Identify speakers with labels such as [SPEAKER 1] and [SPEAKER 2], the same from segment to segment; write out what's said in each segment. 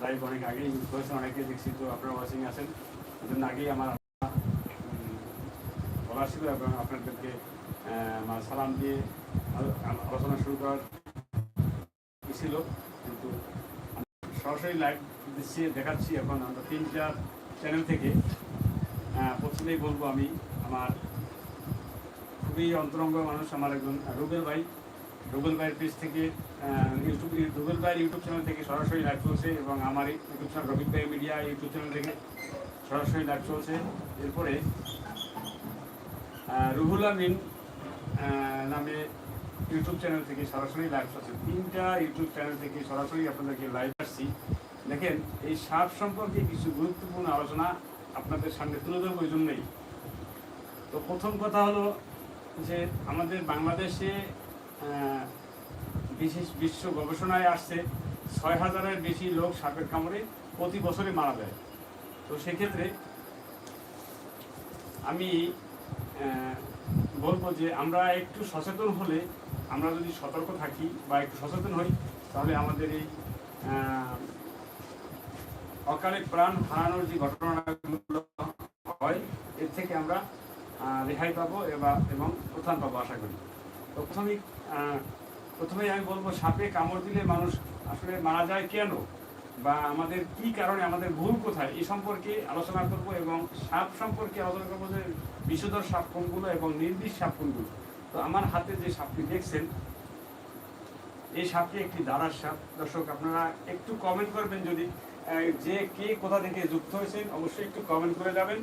[SPEAKER 1] Live অনেক আগেই use করেছেন অনেকে দেখছি, তো আপনারা ওয়াচিং আছেন। ওই আগেই আমার বলা ছিল, এবং আপনাদেরকে আমার সালাম দিয়ে আলো- আলো- আলোচনা শুরু করার ছিল। কিন্তু সরাসরি লাইভ দিচ্ছি দেখাচ্ছি, এখন আমরা তিনটা চ্যানেল থেকে প্রথমেই বলব আমি, আমার খুবই অন্তরঙ্গ মানুষ, আমার একজন রুবেল ভাই। রুবেল ভাইয়ের পেজ থেকে ইউটিউব রুবেল ভাইয়ের ইউটিউব চ্যানেল থেকে সরাসরি লাইভ চলছে এবং আমার ইউটিউব চ্যানেল রবিক ভাই মিডিয়া ইউটিউব চ্যানেল থেকে সরাসরি লাইভ চলছে। এরপরে রুহুল আমিন নামে ইউটিউব চ্যানেল থেকে সরাসরি লাইভ চলছে। তিনটা ইউটিউব চ্যানেল থেকে সরাসরি আপনাদেরকে লাইভ আসছি। দেখেন, এই সাপ সম্পর্কে কিছু গুরুত্বপূর্ণ আলোচনা আপনাদের সামনে তুলে ধরবো এই জন্যই। তো প্রথম কথা হলো যে আমাদের বাংলাদেশে বিশেষ বিশ্ব গবেষণায় আসছে, ছয় হাজারের বেশি লোক সাপের কামড়ে প্রতি বছরে মারা যায়। তো সেক্ষেত্রে আমি বলব যে আমরা একটু সচেতন হলে, আমরা যদি সতর্ক থাকি বা একটু সচেতন হই, তাহলে আমাদের এই অকালে প্রাণ হারানোর যে ঘটনাগুলো হয়, এর থেকে আমরা রেহাই পাবো এবং প্রধান পাবো, আশা করি। তো প্রথমেই প্রথমেই আমি বলব, সাপে কামড় দিলে মানুষ আসলে মারা যায় কেন? বা আমাদের কি কারণে, আমাদের ভুল কোথায়? এই সম্পর্কে আলোচনা করব এবং সাপ সম্পর্কে আলোচনা করব যে বিষধর সাপ কোনগুলো এবং নির্বিষ সাপ কোনগুলো। তো আমার হাতে যে সাপটি দেখছেন, এই সাপটি একটি দাঁড়ার সাপ। দর্শক, আপনারা একটু কমেন্ট করবেন যদি যে কে কোথা থেকে যুক্ত হয়েছেন, অবশ্যই একটু কমেন্ট করে যাবেন।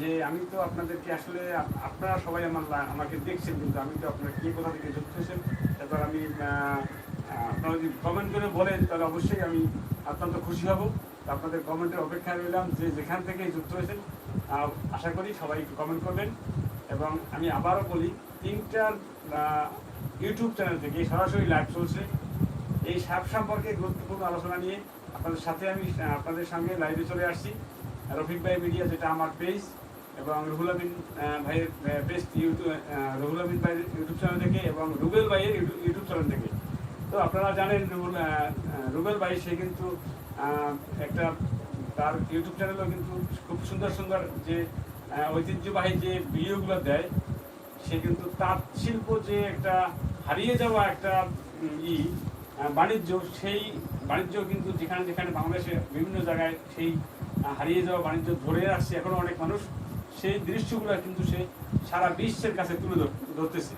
[SPEAKER 1] যে আমি তো আপনাদেরকে আসলে আপনারা সবাই আমার আমাকে দেখছেন, কিন্তু আমি তো আপনারা কে কোথা থেকে যুক্ত হয়েছেন তারপর আমি আপনারা যদি কমেন্ট করে বলেন, তাহলে অবশ্যই আমি অত্যন্ত খুশি হব। আপনাদের কমেন্টের অপেক্ষায় রইলাম যে যেখান থেকে যুক্ত হয়েছেন আশা করি সবাই কমেন্ট করবেন। এবং আমি আবারও বলি, তিনটার ইউটিউব চ্যানেল থেকে সরাসরি লাইভ চলছে। এই সাপ সম্পর্কে গুরুত্বপূর্ণ আলোচনা নিয়ে আপনাদের সাথে আমি আপনাদের সঙ্গে লাইভে চলে আসছি। রফিক ভাই মিডিয়া যেটা আমার পেজ এবং রুহুল আমিন ভাইয়ের পেজ ইউটিউব রুহুল আমিন ভাইয়ের ইউটিউব চ্যানেল থেকে এবং রুবেল ভাইয়ের ইউটিউব চ্যানেল থেকে তো আপনারা জানেন আহ, রুবেল ভাই সে কিন্তু একটা তার ইউটিউব চ্যানেলও কিন্তু খুব সুন্দর সুন্দর যে ঐতিহ্যবাহী যে ভিডিওগুলো দেয় সে কিন্তু তাঁত শিল্প যে একটা হারিয়ে যাওয়া একটা ই বাণিজ্য সেই বাণিজ্য কিন্তু যেখানে যেখানে বাংলাদেশে বিভিন্ন জায়গায় সেই হারিয়ে যাওয়া বাণিজ্য ধরে রাখছে এখনও অনেক মানুষ। সেই দৃশ্যগুলো কিন্তু সে সারা বিশ্বের কাছে তুলে ধর- ধরতেছে।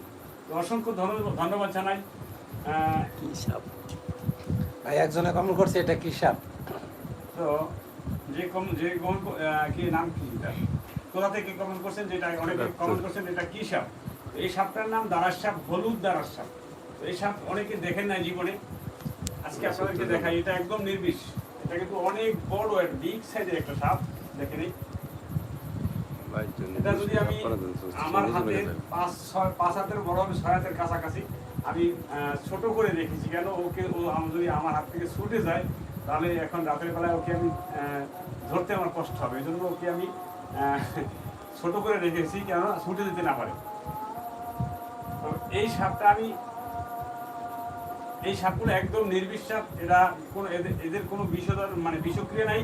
[SPEAKER 1] অসংখ্য ধন্যবাদ ধন্যবাদ জানাই।
[SPEAKER 2] কি সাপ?
[SPEAKER 3] ভাই একজনে কমেন্ট করছে এটা কি সাপ?
[SPEAKER 1] তো যে কম যে কম আহ, কি নাম কি এটা? কোথা থেকে কমেন্ট করছেন? যেটা অনেকে কমেন্ট করছেন এটা কি সাপ? এই সাপটার নাম দারাস সাপ হলুদ দারাস সাপ। তো এই সাপ অনেকে দেখেন না জীবনে। আজকে আপনাদেরকে দেখাই এটা একদম নির্বিষ। এটা কিন্তু অনেক বড় বিগ সাইজের একটা সাপ। দেখেন। এটা যদি আমি আমার হাতে পাঁচ ছয় পাঁচ হাতের বড় হবে ছয় হাতের কাছাকাছি আমি ছোট করে রেখেছি কেন? ওকে ও যদি আমার হাত থেকে ছুটে যায় তাহলে এখন রাতের বেলায় ওকে আমি ধরতে আমার কষ্ট হবে। এই জন্য ওকে আমি ছোট করে রেখেছি কেন ছুটে যেতে না পারে। তো এই সাপটা আমি এই সাপগুলো একদম নির্বিষ সাপ এরা কোনো এদের কোনো বিষধর মানে বিষক্রিয়া নাই।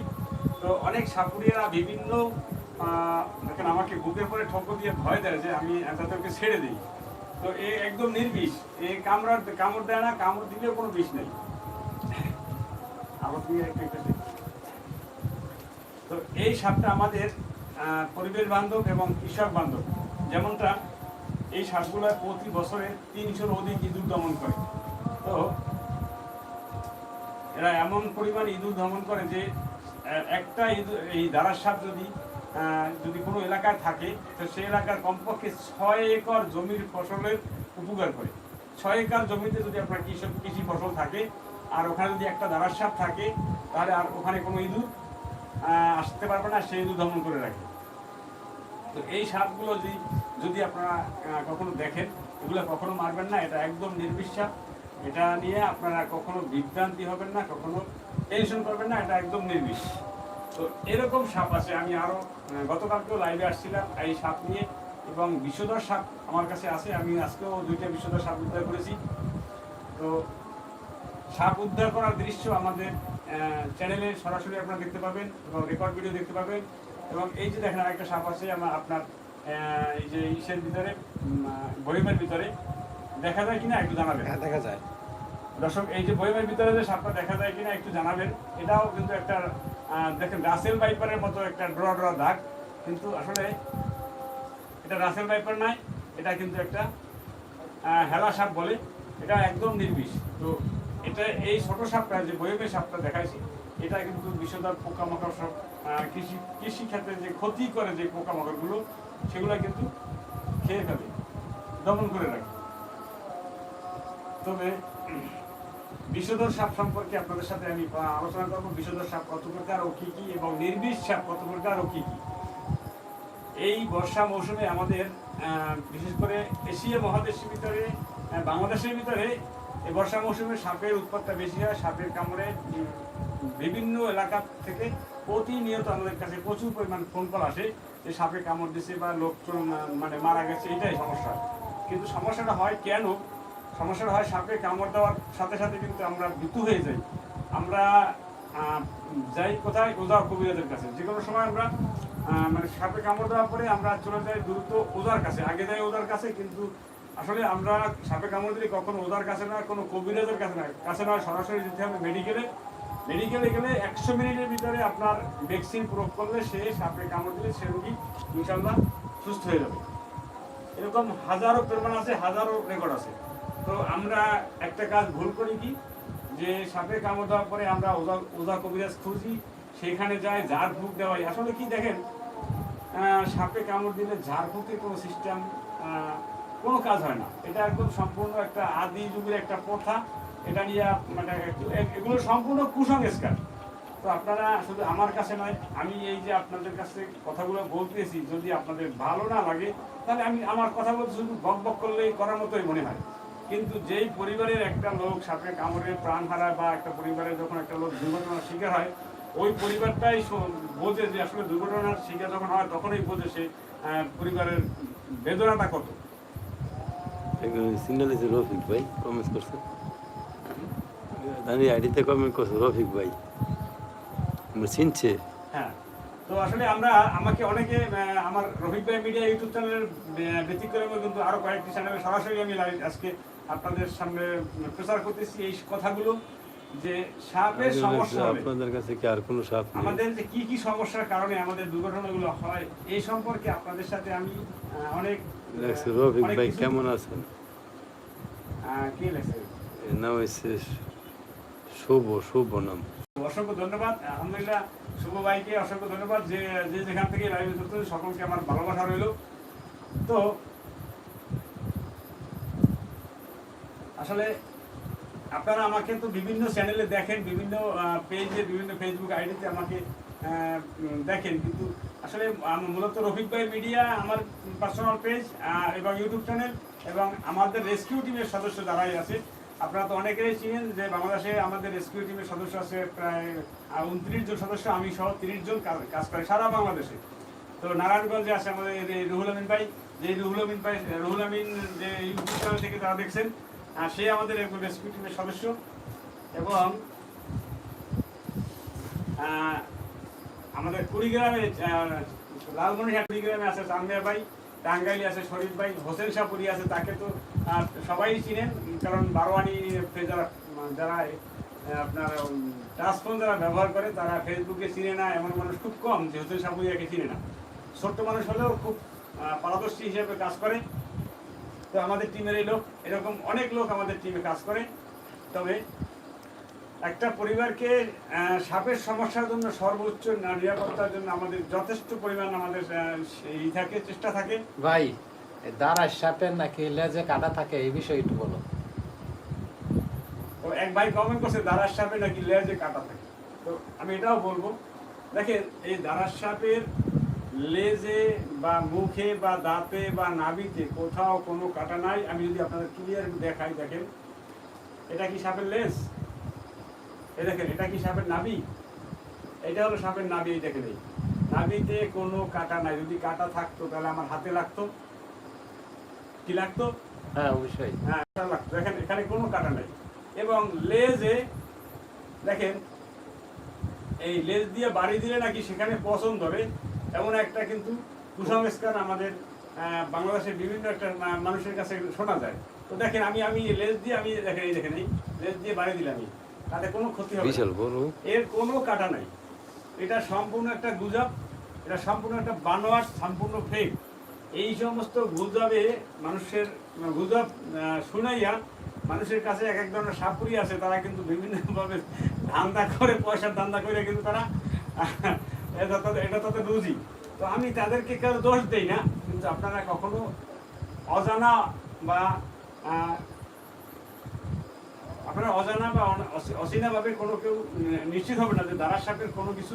[SPEAKER 1] তো অনেক সাপুরিয়ারা বিভিন্ন দেখেন আমাকে বুকের পরে ঠক্কর দিয়ে ভয় দেয় যে আমি তাদেরকে ছেড়ে দিই। তো এ একদম নির্বিষ। এ কামড়ার, কামড় দেয় না, কামড় দিলেও কোনো বিষ নেই। তো এই সাপটা আমাদের পরিবেশ বান্ধব এবং কৃষক বান্ধব। যেমনটা এই সাপগুলো প্রতি বছরে তিনশোর অধিক ইঁদুর দমন করে। তো এরা এমন পরিমাণ ইঁদুর দমন করে যে একটা ইঁদুর এই দারার সাপ যদি যদি কোনো এলাকায় থাকে, তো সেই এলাকার কমপক্ষে ছয় একর জমির ফসলের উপকার করে। ছয় একর জমিতে যদি আপনার কৃষক কৃষি ফসল থাকে, আর ওখানে যদি একটা দারার সাপ থাকে, তাহলে আর ওখানে কোনো ইঁদুর আসতে পারবে না সেই ইঁদুর দমন করে রাখে। তো এই সাপগুলো যদি যদি আপনারা কখনো দেখেন, এগুলো কখনো মারবেন না, এটা একদম নির্বিশ্বাস এটা নিয়ে আপনারা কখনো বিভ্রান্তি হবেন না কখনো টেনশন করবেন না এটা একদম নির্বিষ। তো এরকম সাপ আছে আমি আরও আহ, গতকালকেও লাইভে আসছিলাম এই সাপ নিয়ে এবং বিষধর সাপ আমার কাছে আছে আমি আজকেও দুইটা বিষধর সাপ উদ্ধার করেছি। তো সাপ উদ্ধার করার দৃশ্য আমাদের চ্যানেলে সরাসরি আপনারা দেখতে পাবেন এবং রেকর্ড ভিডিও দেখতে পাবেন। এবং এই যে দেখেন আরেকটা সাপ আছে আমার আপনার এই যে ইসের ভিতরে বইমের ভিতরে। দেখা যায় কিনা একটু জানাবেন?
[SPEAKER 3] হ্যাঁ দেখা যায়।
[SPEAKER 1] দর্শক এই যে বইমের ভিতরে যে সাপটা দেখা যায় কিনা একটু জানাবেন। এটাও কিন্তু একটা দেখেন রাসেল বাইপারের মতো একটা ড্র ড্র দাগ। কিন্তু আসলে এটা রাসেল বাইপার নয় এটা কিন্তু একটা হেলা সাপ বলে। এটা একদম নির্বিষ। তো এটা এই ছোটো সাপটা যে বইমের সাপটা দেখাইছি এটা কিন্তু বিষধর পোকামাকড় সব কৃষি কৃষি ক্ষেত্রে যে ক্ষতি করে যে পোকামাকড়গুলো সেগুলো কিন্তু খেয়ে ফেলে। দমন করে রাখে। তবে বিষধর সাপ সম্পর্কে আপনাদের সাথে আমি আলোচনা করব। বিষধর সাপ কত প্রকার ও কি কি এবং নির্বিষ সাপ কত প্রকার ও কি কি? এই বর্ষা মৌসুমে আমাদের বিশেষ করে এশিয়া মহাদেশের ভিতরে বাংলাদেশের ভিতরে এই বর্ষা মৌসুমে সাপের উৎপাদটা বেশি হয়। সাপের কামড়ে বিভিন্ন এলাকা থেকে প্রতিনিয়ত আমাদের কাছে প্রচুর পরিমাণ ফোন কল আসে যে সাপে কামড় দিছে বা লোকজন মানে মারা গেছে, এটাই সমস্যা। কিন্তু সমস্যাটা হয় কেন? সমস্যাটা হয় সাপে কামড় দেওয়ার সাথে সাথে কিন্তু আমরা ভীতু হয়ে যাই। আমরা যাই কোথায় ওজা কবিরাজের কাছে। যে কোনো সময় আমরা মানে সাপে কামড় দেওয়ার পরে আমরা চলে যাই দ্রুত ওজার কাছে। আগে যাই ওজার কাছে, কিন্তু আসলে আমরা সাপে কামড় দিলে কখনো ওজার কাছে না কোনো কবিরাজের কাছে না কাছে না সরাসরি যেতে হবে মেডিকেলে। মেডিকেলে গেলে একশো মিনিটের ভিতরে আপনার ভ্যাকসিন প্রয়োগ করলে সে সাপে কামড় দিলে সে রোগী ইনশাল্লাহ সুস্থ হয়ে যাবে। এরকম হাজারো প্রমাণ আছে, হাজারো রেকর্ড আছে। তো আমরা একটা কাজ ভুল করি কি? যে সাপে কামড় দেওয়ার পরে আমরা ওজা ওজা কবিরাজ খুঁজি সেখানে যাই ঝাড় ফুক দেওয়াই আসলে কি দেখেন সাপে কামড় দিলে ঝাড় কোনো সিস্টেম কোনো কাজ হয় না। এটা একদম সম্পূর্ণ একটা আদি যুগের একটা প্রথা। এটা নিয়ে মানে এগুলো সম্পূর্ণ কুসংস্কার। তো আপনারা শুধু আমার কাছে নয়, আমি এই যে আপনাদের কাছে কথাগুলো বলতেছি, যদি আপনাদের ভালো না লাগে, তাহলে আমি আমার কথা বলতে শুধু বক বক করলেই করার মতোই মনে হয়। কিন্তু যেই পরিবারের একটা লোক সাপে কামড়ে প্রাণ হারায় বা একটা পরিবারের যখন একটা লোক দুর্ঘটনার শিকার হয় ওই পরিবারটাই বোঝে যে আসলে দুর্ঘটনার শিকার যখন হয় তখনই বোঝে সে পরিবারের বেদনাটা কত।
[SPEAKER 2] সিগন্যাল রফিক ভাই কমেন্ট করছে। আইডিতে কমেন্ট করছে রফিক ভাই আমার চিনছে।
[SPEAKER 1] হ্যাঁ তো আসলে আমরা আমাকে অনেকে আমার রফিক ভাই মিডিয়া ইউটিউব চ্যানেলের ব্যতিক্রমে কিন্তু আরও কয়েকটি চ্যানেলে সরাসরি আমি লাইভ আজকে আপনাদের সামনে প্রচার করতেছি এই কথাগুলো যে সাপের সমস্যা
[SPEAKER 2] আপনাদের কাছে কি আর কোনো সাপ
[SPEAKER 1] আমাদের যে কি কি সমস্যার কারণে আমাদের দুর্ঘটনাগুলো হয় এই সম্পর্কে আপনাদের সাথে আমি অনেক
[SPEAKER 2] রফিক ভাই কেমন আছেন?
[SPEAKER 1] কে
[SPEAKER 2] এর নাম হচ্ছে শুভ শুভ নাম।
[SPEAKER 1] অসংখ্য ধন্যবাদ। আলহামদুলিল্লাহ শুভ ভাইকে অসংখ্য ধন্যবাদ যে যে যেখান থেকে লাইভে সকলকে আমার ভালোবাসা রইল। তো আসলে আপনারা আমাকে তো বিভিন্ন চ্যানেলে দেখেন, বিভিন্ন পেজে বিভিন্ন ফেসবুক আইডিতে আমাকে দেখেন। কিন্তু আসলে মূলত রফিক ভাই মিডিয়া আমার পার্সোনাল পেজ এবং ইউটিউব চ্যানেল এবং আমাদের রেস্কিউ টিমের সদস্য যারাই আছে, আপনারা তো অনেকেই চিনেন যে বাংলাদেশে আমাদের রেস্কিউ টিমের সদস্য আছে প্রায় উনত্রিশ জন সদস্য, আমি সহ তিরিশ জন কাজ- করে সারা বাংলাদেশে। তো নারায়ণগঞ্জে আছে আমাদের রুহুল আমিন ভাই। যে রুহুল আমিন ভাই, রুহুল আমিন যে ইউটিউব চ্যানেল থেকে তারা দেখছেন আর সে আমাদের টিমের সদস্য এবং আমাদের কুড়িগ্রামে লালমনিরহাট কুড়িগ্রামে আছে চান্দিয়া ভাই টাঙ্গাইলে আছে শরীফ ভাই হোসেন শাহপুরি আছে তাকে তো আহ, সবাই চিনেন কারণ বারোয়ানি যারা যারা আপনার টাচফোন যারা ব্যবহার করে তারা ফেসবুকে চিনে না এমন মানুষ খুব কম যে হোসেন শাহপুরিয়াকে চিনে না। ছোট্ট মানুষ হলেও খুব পারদর্শী হিসেবে কাজ করে। তো আমাদের টিমের এই লোক এরকম অনেক লোক আমাদের টিমে কাজ করে। তবে একটা পরিবারকে সাপের সমস্যার জন্য সর্বোচ্চ নিরাপত্তার জন্য আমাদের যথেষ্ট পরিমাণ আমাদের ই থাকে চেষ্টা থাকে।
[SPEAKER 3] ভাই দাঁড়ার সাপের নাকি লেজে কাটা থাকে এই বিষয়ে একটু বলো।
[SPEAKER 1] এক ভাই কমেন্ট করছে দারার সাপে নাকি লেজে কাটা থাকে? তো আমি এটাও বলব। দেখেন এই দারার সাপের লেজে বা মুখে বা দাঁতে বা নাভিতে কোথাও কোনো কাটা নাই। আমি যদি আপনাদের ক্লিয়ার দেখাই দেখেন। এটা কি সাপের লেজ? এই দেখেন এটা কি সাপের নাভি? এটা হলো সাপের নাভি এই দেখেন। এই নাভিতে কোনো কাটা নাই। যদি কাটা থাকতো তাহলে আমার হাতে লাগতো। কি লাগতো?
[SPEAKER 3] হ্যাঁ অবশ্যই।
[SPEAKER 1] হ্যাঁ লাগতো। দেখেন এখানে কোনো কাটা নাই। এবং লেজে দেখেন এই লেজ দিয়ে বাড়ি দিলে নাকি সেখানে পছন্দ ধরে। এমন একটা কিন্তু কুসংস্কার আমাদের বাংলাদেশের বিভিন্ন একটা মানুষের কাছে শোনা যায়। তো দেখেন আমি আমি লেজ দিয়ে আমি দেখেন এই দেখেন এই লেজ দিয়ে বাড়ি দিলাম আমি তাতে কোনো ক্ষতি হবে। এর কোনো কাটা নাই। এটা সম্পূর্ণ একটা গুজব এটা সম্পূর্ণ একটা বানোয়াট সম্পূর্ণ ফেক এই সমস্ত গুজবে মানুষের গুজব শুনাইয়া মানুষের কাছে এক এক ধরনের সাপুরি আছে তারা কিন্তু বিভিন্নভাবে ধান্দা করে পয়সার ধান্দা করে কিন্তু তারা এটা তাদের এটা তাদের রুজি। তো আমি তাদেরকে কেউ দোষ দেই না কিন্তু আপনারা কখনো অজানা বা আপনারা অজানা বা অচেনাভাবে কোনো কেউ নিশ্চিত হবে না যে দাঁড়ার সাপের কোনো কিছু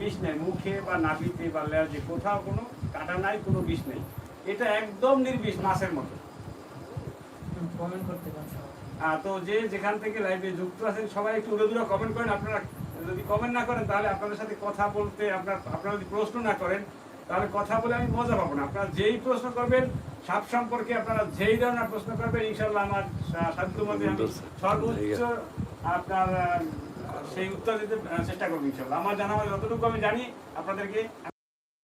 [SPEAKER 1] বিষ নেই। মুখে বা নাভিতে বা লেজে কোথাও কোনো কাটা নাই কোনো বিষ নেই। এটা একদম নির্বিষ মাছের মতো।
[SPEAKER 4] কমেন্ট করতে পারছ
[SPEAKER 1] তো যে যেখান থেকে লাইভে যুক্ত আছেন সবাই একটু উড়ে দূরে কমেন্ট করেন আপনারা যদি কমেন্ট না করেন তাহলে আপনাদের সাথে কথা বলতে আপনার আপনারা যদি প্রশ্ন না করেন তাহলে কথা বলে আমি মজা পাবো না। আপনারা যেই প্রশ্ন করবেন সাপ সম্পর্কে আপনারা যেই ধরনের প্রশ্ন করবেন ইনশাল্লাহ আমার সাধ্য মধ্যে আমি সর্বোচ্চ আপনার সেই উত্তর দিতে চেষ্টা করব ইনশাল্লাহ আমার জানা যতটুকু আমি জানি আপনাদেরকে